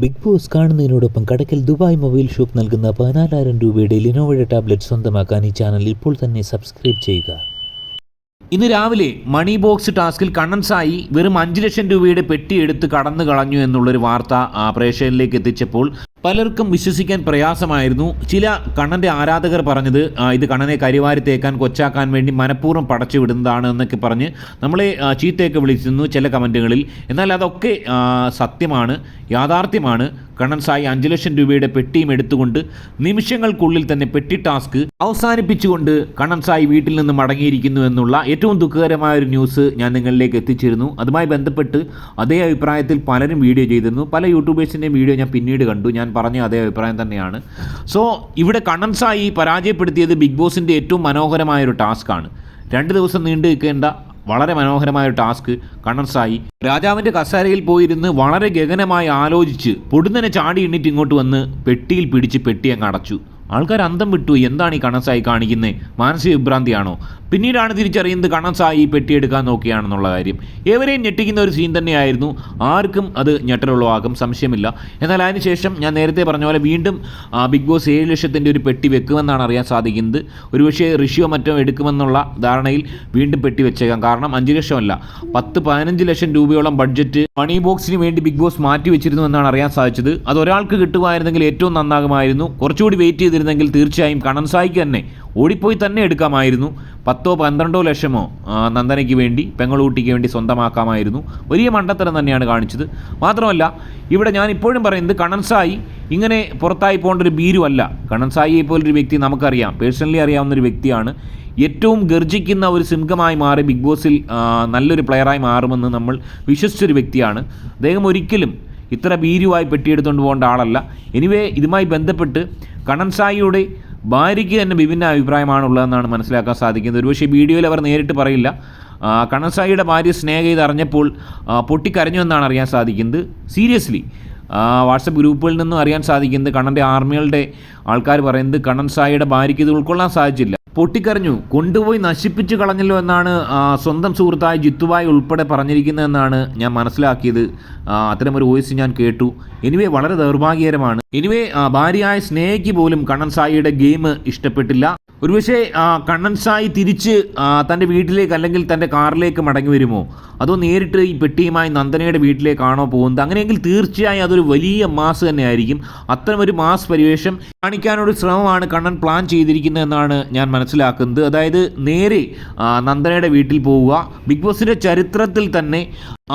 Big Boss കാണുന്നതിനോടൊപ്പം Kadakkal Dubai mobile shop നൽകുന്ന പതിനാലായിരം രൂപയുടെ ലിനോവയുടെ ടാബ്ലറ്റ് സ്വന്തമാക്കാൻ ഈ ചാനൽ ഇപ്പോൾ തന്നെ സബ്സ്ക്രൈബ് ചെയ്യുക. ഇന്ന് രാവിലെ മണി ബോക്സ് ടാസ്കിൽ കണ്ണൻസായി വെറും അഞ്ച് ലക്ഷം രൂപയുടെ പെട്ടി എടുത്ത് കടന്നു കളഞ്ഞു എന്നുള്ളൊരു വാർത്ത പ്രേക്ഷകരിലേക്ക് എത്തിച്ചപ്പോൾ പലർക്കും വിശ്വസിക്കാൻ പ്രയാസമായിരുന്നു. ചില കണ്ണന്റെ ആരാധകർ പറഞ്ഞത് ഇത് കണ്ണനെ കരിവാരി തേക്കാൻ കൊച്ചാക്കാൻ വേണ്ടി മനഃപൂർവം പടച്ചു വിടുന്നതാണ് എന്നൊക്കെ പറഞ്ഞ് നമ്മളെ ചീത്തയൊക്കെ വിളിച്ചിരുന്നു ചില കമന്റുകളിൽ എന്നാൽ അതൊക്കെ സത്യമാണ് യാഥാർത്ഥ്യമാണ്. കണ്ണൻ സായി അഞ്ച് ലക്ഷം രൂപയുടെ പെട്ടിയും എടുത്തുകൊണ്ട് നിമിഷങ്ങൾക്കുള്ളിൽ തന്നെ പെട്ടി ടാസ്ക് അവസാനിപ്പിച്ചുകൊണ്ട് കണ്ണൻ സായി വീട്ടിൽ നിന്ന് മടങ്ങിയിരിക്കുന്നു എന്നുള്ള ഏറ്റവും ദുഃഖകരമായ ഒരു ന്യൂസ് ഞാൻ നിങ്ങളിലേക്ക് എത്തിച്ചിരുന്നു. അതുമായി ബന്ധപ്പെട്ട് അതേ അഭിപ്രായത്തിൽ പലരും വീഡിയോ ചെയ്തിരുന്നു. പല യൂട്യൂബേഴ്സിന്റെയും വീഡിയോ ഞാൻ പിന്നീട് കണ്ടു. ഞാൻ പറഞ്ഞ അതേ അഭിപ്രായം തന്നെയാണ്. സോ ഇവിടെ കണ്ണൻസായി പരാജയപ്പെടുത്തിയത് ബിഗ് ബോസിന്റെ ഏറ്റവും മനോഹരമായ ഒരു ടാസ്ക്കാണ് രണ്ട് ദിവസം നീണ്ടു നിൽക്കേണ്ട വളരെ മനോഹരമായ ഒരു ടാസ്ക് കണ്ണൻസായി. രാജാവിന്റെ കസേരയിൽ പോയിരുന്ന് വളരെ ഗഗനമായി ആലോചിച്ച് പൊടുന്നനെ ചാടി എണ്ണിട്ട് ഇങ്ങോട്ട് വന്ന് പെട്ടിയിൽ പിടിച്ച് പെട്ടി അങ്ങ് അടച്ചു. ആൾക്കാർ അന്തം വിട്ടു. എന്താണ് ഈ കണ്ണൻസായി കാണിക്കുന്നത് മാനസിക വിഭ്രാന്തിയാണോ? പിന്നീടാണ് തിരിച്ചറിയുന്നത് കണ്ണൻ പെട്ടിയെടുക്കാൻ നോക്കിയാണെന്നുള്ള കാര്യം. ഏവരെയും ഞെട്ടിക്കുന്ന ഒരു സീൻ തന്നെയായിരുന്നു. ആർക്കും അത് ഞെട്ടലുള്ളവാക്കും സംശയമില്ല. എന്നാൽ അതിനുശേഷം ഞാൻ നേരത്തെ പറഞ്ഞ പോലെ വീണ്ടും ബിഗ് ബോസ് ഏഴ് ലക്ഷത്തിന്റെ ഒരു പെട്ടി വെക്കുമെന്നാണ് അറിയാൻ സാധിക്കുന്നത്. ഒരുപക്ഷേ ഋഷിയോ മറ്റോ എടുക്കുമെന്നുള്ള ധാരണയിൽ വീണ്ടും പെട്ടി വെച്ചേക്കാം. കാരണം അഞ്ച് ലക്ഷമല്ല പത്ത് പതിനഞ്ച് ലക്ഷം രൂപയോളം ബഡ്ജറ്റ് മണി ബോക്സിന് വേണ്ടി ബിഗ് ബോസ് മാറ്റി വെച്ചിരുന്നു എന്നാണ് അറിയാൻ സാധിച്ചത്. അത് ഒരാൾക്ക് കിട്ടുമായിരുന്നെങ്കിൽ ഏറ്റവും നന്നാകുമായിരുന്നു. കുറച്ചുകൂടി വെയിറ്റ് ചെയ്തിരുന്നെങ്കിൽ തീർച്ചയായും കണൻസായിക്ക് തന്നെ ഓടിപ്പോയി തന്നെ എടുക്കാമായിരുന്നു. പത്തോ പന്ത്രണ്ടോ ലക്ഷമോ നന്ദനയ്ക്ക് വേണ്ടി പെങ്ങളൂട്ടിക്ക് വേണ്ടി സ്വന്തമാക്കാമായിരുന്നു. വലിയ മണ്ടത്തരം തന്നെയാണ് കാണിച്ചത്. മാത്രമല്ല ഇവിടെ ഞാൻ ഇപ്പോഴും പറയുന്നത് കണൻസായി ഇങ്ങനെ പുറത്തായി പോകേണ്ട ഒരു ഭീരുവല്ല. കണൻസായിയെ പോലൊരു വ്യക്തി നമുക്കറിയാം. പേഴ്സണലി അറിയാവുന്ന ഒരു വ്യക്തിയാണ്. ഏറ്റവും ഗർജിക്കുന്ന ഒരു സിംഹമായി മാറി ബിഗ് ബോസിൽ നല്ലൊരു പ്ലെയറായി മാറുമെന്ന് നമ്മൾ വിശ്വസിച്ചൊരു വ്യക്തിയാണ്. അദ്ദേഹം ഒരിക്കലും ഇത്ര ഭീരുവായി പെട്ടിയെടുത്തുകൊണ്ട് പോകേണ്ട ആളല്ല. എനിവേ ഇതുമായി ബന്ധപ്പെട്ട് കണ്ണൻസായിയുടെ ഭാര്യയ്ക്ക് തന്നെ വിഭിന്ന അഭിപ്രായമാണുള്ളതെന്നാണ് മനസ്സിലാക്കാൻ സാധിക്കുന്നത്. ഒരുപക്ഷെ വീഡിയോയിൽ അവർ നേരിട്ട് പറയില്ല. ആ, കണ്ണൻസായിയുടെ ഭാര്യ സ്നേഹ ഇത് അറിഞ്ഞപ്പോൾ പൊട്ടിക്കരഞ്ഞു എന്നാണ് അറിയാൻ സാധിക്കുന്നത്. സീരിയസ്ലി വാട്സപ്പ് ഗ്രൂപ്പുകളിൽ നിന്നും അറിയാൻ സാധിക്കുന്നത് കണ്ണന്റെ ആർമികളുടെ ആൾക്കാർ പറയുന്നത് കണ്ണൻ സായിയുടെ ഭാര്യയ്ക്ക് ഇത് ഉൾക്കൊള്ളാൻ സാധിച്ചില്ല. പൊട്ടിക്കരഞ്ഞു. കൊണ്ടുപോയി നശിപ്പിച്ചു കളഞ്ഞല്ലോ എന്നാണ് സ്വന്തം സുഹൃത്തായ ജിത്തുബായി ഉൾപ്പെടെ പറഞ്ഞിരിക്കുന്നതെന്നാണ് ഞാൻ മനസ്സിലാക്കിയത്. അത്തരമൊരു വോയിസ് ഞാൻ കേട്ടു. എനിവേ വളരെ ദൗർഭാഗ്യകരമാണ്. എനിവേ ഭാര്യയായ സ്നേഹയ്ക്ക് പോലും കണ്ണൻ സായിയുടെ ഗെയിം ഇഷ്ടപ്പെട്ടില്ല. ഒരുപക്ഷെ കണ്ണൻ സായി തിരിച്ച് തന്റെ വീട്ടിലേക്ക് അല്ലെങ്കിൽ തന്റെ കാറിലേക്ക് മടങ്ങി വരുമോ? അതോ നേരിട്ട് ഈ പെട്ടിയുമായി നന്ദനയുടെ വീട്ടിലേക്കാണോ പോകുന്നത്? അങ്ങനെയെങ്കിൽ തീർച്ചയായും അതൊരു വലിയ മാസ് തന്നെയായിരിക്കും. അത്തരമൊരു മാസ് പരിവേഷം കാണിക്കാനൊരു ശ്രമമാണ് കണ്ണൻ പ്ലാൻ ചെയ്തിരിക്കുന്നത് എന്നാണ് ഞാൻ മനസ്സിലാക്കുന്നത്. അതായത് നേരെ നന്ദനയുടെ വീട്ടിൽ പോവുക. ബിഗ് ബോസിന്റെ ചരിത്രത്തിൽ തന്നെ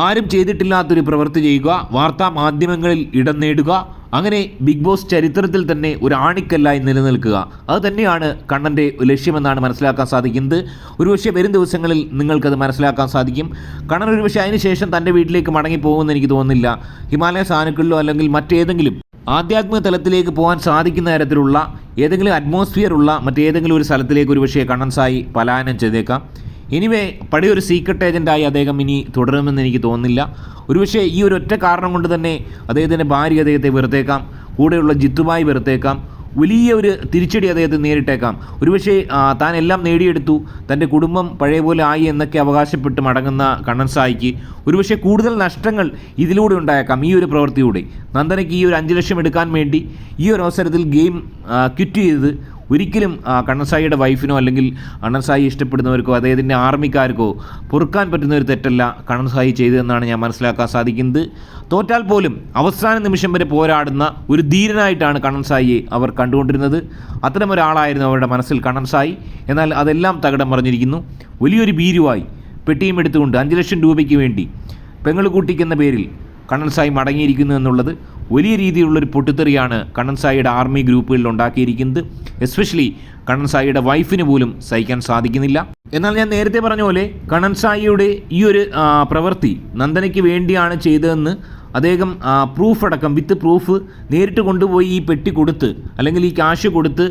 ആരും ചെയ്തിട്ടില്ലാത്തൊരു പ്രവൃത്തി ചെയ്യുക. വാർത്താ മാധ്യമങ്ങളിൽ ഇടം നേടുക. അങ്ങനെ ബിഗ് ബോസ് ചരിത്രത്തിൽ തന്നെ ഒരു ആണിക്കല്ലായി നിലനിൽക്കുക. അത് തന്നെയാണ് കണ്ണന്റെ ലക്ഷ്യമെന്നാണ് മനസ്സിലാക്കാൻ സാധിക്കുന്നത്. ഒരുപക്ഷെ വരും ദിവസങ്ങളിൽ നിങ്ങൾക്കത് മനസ്സിലാക്കാൻ സാധിക്കും. കണ്ണൻ ഒരുപക്ഷെ അതിനുശേഷം തന്റെ വീട്ടിലേക്ക് മടങ്ങി പോകുമെന്ന് എനിക്ക് തോന്നുന്നില്ല. ഹിമാലയ സാനുക്കളിലോ അല്ലെങ്കിൽ മറ്റേതെങ്കിലും ആധ്യാത്മിക തലത്തിലേക്ക് പോകാൻ സാധിക്കുന്ന തരത്തിലുള്ള ഏതെങ്കിലും അറ്റ്മോസ്ഫിയർ ഉള്ള മറ്റേതെങ്കിലും ഒരു സ്ഥലത്തിലേക്ക് ഒരുപക്ഷെ കണ്ണൻ സായി പലായനം ചെയ്തേക്കാം. എനിവേ പഴയൊരു സീക്രട്ട് ഏജന്റായി അദ്ദേഹം ഇനി തുടരുമെന്ന് എനിക്ക് തോന്നുന്നില്ല. ഒരുപക്ഷെ ഈ ഒരു ഒറ്റ കാരണം കൊണ്ട് തന്നെ അദ്ദേഹത്തിന്റെ ഭാര്യ അദ്ദേഹത്തെ വെറുത്തേക്കാം കൂടെയുള്ള ജിത്തുമായി വെറുത്തേക്കാം വലിയ ഒരു തിരിച്ചടി അദ്ദേഹത്തെ നേരിട്ടേക്കാം. ഒരുപക്ഷെ താൻ എല്ലാം നേടിയെടുത്തു തന്റെ കുടുംബം പഴയ പോലെ ആയി എന്നൊക്കെ അവകാശപ്പെട്ട് മടങ്ങുന്ന കണ്ണൻ സായിക്ക്. ഒരുപക്ഷെ കൂടുതൽ നഷ്ടങ്ങൾ ഇതിലൂടെ ഉണ്ടായേക്കാം ഈ ഒരു പ്രവൃത്തിയിലൂടെ നന്ദനയ്ക്ക് ഈ ഒരു അഞ്ച് ലക്ഷം എടുക്കാൻ വേണ്ടി ഈ ഒരു അവസരത്തിൽ ഗെയിം ക്വിറ്റ് ചെയ്തത് ഒരിക്കലും കണ്ണൻസായിയുടെ വൈഫിനോ അല്ലെങ്കിൽ കണ്ണൻസായി ഇഷ്ടപ്പെടുന്നവർക്കോ അദ്ദേഹത്തിന്റെ ആർമിക്കാർക്കോ പൊറുക്കാൻ പറ്റുന്ന ഒരു തെറ്റല്ല കണ്ണൻസായി ചെയ്തതെന്നാണ് ഞാൻ മനസ്സിലാക്കാൻ സാധിക്കുന്നത്. തോറ്റാൽ പോലും അവസാന നിമിഷം വരെ പോരാടുന്ന ഒരു ധീരനായിട്ടാണ് കണ്ണൻസായിയെ അവർ കണ്ടുകൊണ്ടിരുന്നത്. അത്തരം ഒരാളായിരുന്നു അവരുടെ മനസ്സിൽ കണ്ണൻസായി. എന്നാൽ അതെല്ലാം തകടം മറിഞ്ഞിരിക്കുന്നു. വലിയൊരു ഭീരുവായി പെട്ടിയും എടുത്തുകൊണ്ട് അഞ്ച് ലക്ഷം രൂപയ്ക്ക് വേണ്ടി പെങ്ങൾ കൂട്ടിക്കുന്ന പേരിൽ കണ്ണൻസായി മടങ്ങിയിരിക്കുന്നു എന്നുള്ളത് വലിയ രീതിയിലുള്ളൊരു പൊട്ടിത്തെറിയാണ് കണ്ണൻ സായിയുടെ ആർമി ഗ്രൂപ്പുകളിൽ ഉണ്ടാക്കിയിരിക്കുന്നത്. എസ്പെഷ്യലി കണ്ണൻ സായിയുടെ വൈഫിന് പോലും സഹിക്കാൻ സാധിക്കുന്നില്ല. എന്നാൽ ഞാൻ നേരത്തെ പറഞ്ഞ പോലെ കണ്ണൻ സായിയുടെ ഈ ഒരു പ്രവൃത്തി നന്ദനയ്ക്ക് വേണ്ടിയാണ് ചെയ്തതെന്ന് അദ്ദേഹം പ്രൂഫ് അടക്കം വിത്ത് പ്രൂഫ് നേരിട്ട് കൊണ്ടുപോയി ഈ പെട്ടി കൊടുത്ത് അല്ലെങ്കിൽ ഈ ക്യാഷ് കൊടുത്ത്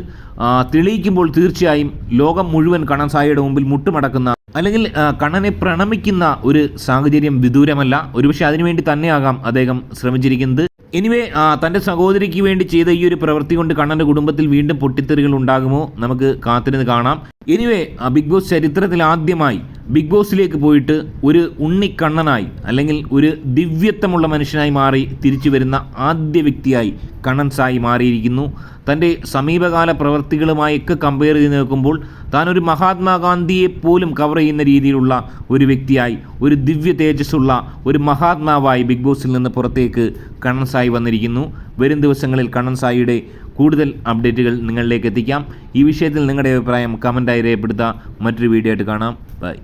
തെളിയിക്കുമ്പോൾ തീർച്ചയായും ലോകം മുഴുവൻ കണ്ണൻ സായിയുടെ മുമ്പിൽ മുട്ടുമടക്കുന്ന അല്ലെങ്കിൽ കണ്ണനെ പ്രണമിക്കുന്ന ഒരു സാഹചര്യം വിദൂരമല്ല. ഒരുപക്ഷെ അതിനുവേണ്ടി തന്നെയാകാം അദ്ദേഹം ശ്രമിച്ചിരിക്കുന്നത്. എനിവേ തന്റെ സഹോദരിക്ക് വേണ്ടി ചെയ്ത ഈ ഒരു പ്രവൃത്തി കൊണ്ട് കണ്ണന്റെ കുടുംബത്തിൽ വീണ്ടും പൊട്ടിത്തെറികൾ ഉണ്ടാകുമോ? നമുക്ക് കാത്തിരുന്ന് കാണാം. എനിവേ ആ ബിഗ് ബോസ് ചരിത്രത്തിൽ ആദ്യമായി ബിഗ് ബോസിലേക്ക് പോയിട്ട് ഒരു ഉണ്ണിക്കണ്ണനായി അല്ലെങ്കിൽ ഒരു ദിവ്യത്വമുള്ള മനുഷ്യനായി മാറി തിരിച്ചു വരുന്ന ആദ്യ വ്യക്തിയായി കണ്ണൻ സായി മാറിയിരിക്കുന്നു. തന്റെ സമീപകാല പ്രവൃത്തികളുമായൊക്കെ കമ്പയർ ചെയ്ത് നോക്കുമ്പോൾ താൻ ഒരു മഹാത്മാഗാന്ധിയെ പോലും കവർ ചെയ്യുന്ന രീതിയിലുള്ള ഒരു വ്യക്തിയായി ഒരു ദിവ്യ തേജസ്സുള്ള ഒരു മഹാത്മാവായി ബിഗ് ബോസിൽ നിന്ന് പുറത്തേക്ക് കണ്ണൻ സായി വന്നിരിക്കുന്നു. വരും ദിവസങ്ങളിൽ കണ്ണൻ സായിയുടെ കൂടുതൽ അപ്ഡേറ്റുകൾ നിങ്ങളിലേക്ക് എത്തിക്കാം. ഈ വിഷയത്തിൽ നിങ്ങളുടെ അഭിപ്രായം കമന്റായി രേഖപ്പെടുത്തുക മറ്റൊരു വീഡിയോ ആയിട്ട് കാണാം. ബൈ